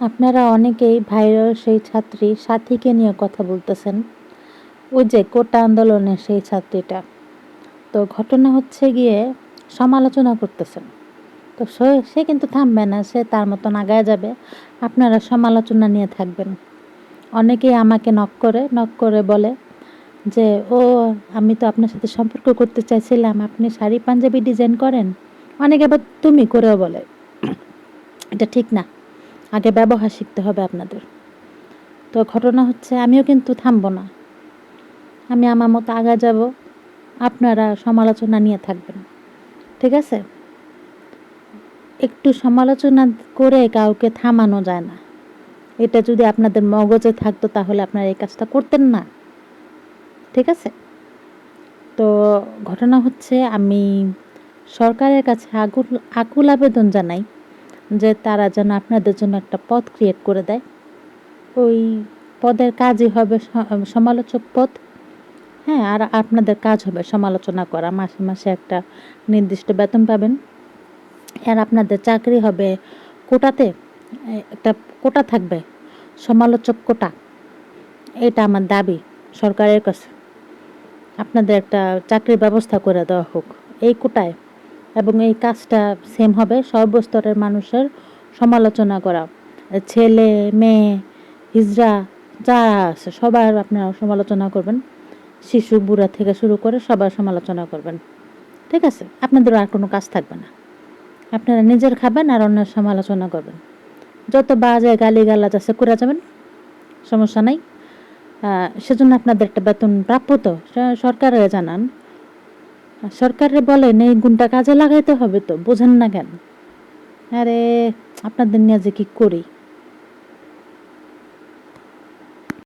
আপনারা অনেকেই ভাইরাল সেই ছাত্রী সাথীকে নিয়ে কথা বলতেছেন। ওই যে কোটা আন্দোলনের সেই ছাত্রীটা। তো ঘটনা হচ্ছে গিয়ে সমালোচনা করতেছেন। তো সে- কিন্তু থামবে না, সে তার মতন আগায় যাবে। আপনারা সমালোচনা নিয়ে থাকবেন। অনেকেই আমাকে নক করে নক করে বলে যে, ও, আমি তো আপনার সাথে সম্পর্ক করতে চাইছিলাম, আপনি শাড়ি পাঞ্জাবি ডিজাইন করেন? অনেকে আবার তুমি করেও বলে। এটা ঠিক না। আগে ব্যবহার শিখতে হবে আপনাদের। তো ঘটনা হচ্ছে, আমিও কিন্তু থামবো না। আমি আমার মতো আগা যাব, আপনারা সমালোচনা নিয়ে থাকবেন। ঠিক আছে? একটু সমালোচনা করে কাউকে থামানো যায় না। এটা যদি আপনাদের মগজে থাকতো, তাহলে আপনারা এই কাজটা করতেন না। ঠিক আছে? তো ঘটনা হচ্ছে, আমি সরকারের কাছে আকুল আকুল আবেদন জানাই। যে তারা যেন আপনাদের জন্য একটা পদ ক্রিয়েট করে দেয়। ওই পদের কাজই হবে সমালোচক পদ হ্যাঁ আর আপনাদের কাজ হবে সমালোচনা করা, মাসে মাসে একটা নির্দিষ্ট বেতন পাবেন। আর আপনাদের চাকরি হবে কোটাতে, একটা কোটা থাকবে, সমালোচক কোটা। এটা আমার দাবি সরকারের কাছে। আপনাদের একটা চাকরির ব্যবস্থা করে দেওয়া হোক। এই কোটায় এবং এই কাজটা সেম হবে সর্বস্তরের মানুষের সমালোচনা করা। ছেলে, মেয়ে, হিজড়া যারা আছে সবার আপনারা সমালোচনা করবেন। শিশু, বুড়া থেকে শুরু করে সবার সমালোচনা করবেন। ঠিক আছে? আপনাদের আর কোনো কাজ থাকবে না। আপনারা নিজের খাবেন আর অন্যের সমালোচনা করবেন। যত বাজে গালি গালাজ আছে, করে যাবেন। সমস্যা নাই। সেজন্য আপনাদের একটা বেতন প্রাপ্য তো। সরকারে জানান সরকারে বলেন, এই গুণটা কাজে লাগাইতে হবে তো, বোঝেন না কেন? আরে, আপনাদের নিয়ে যে কি করি?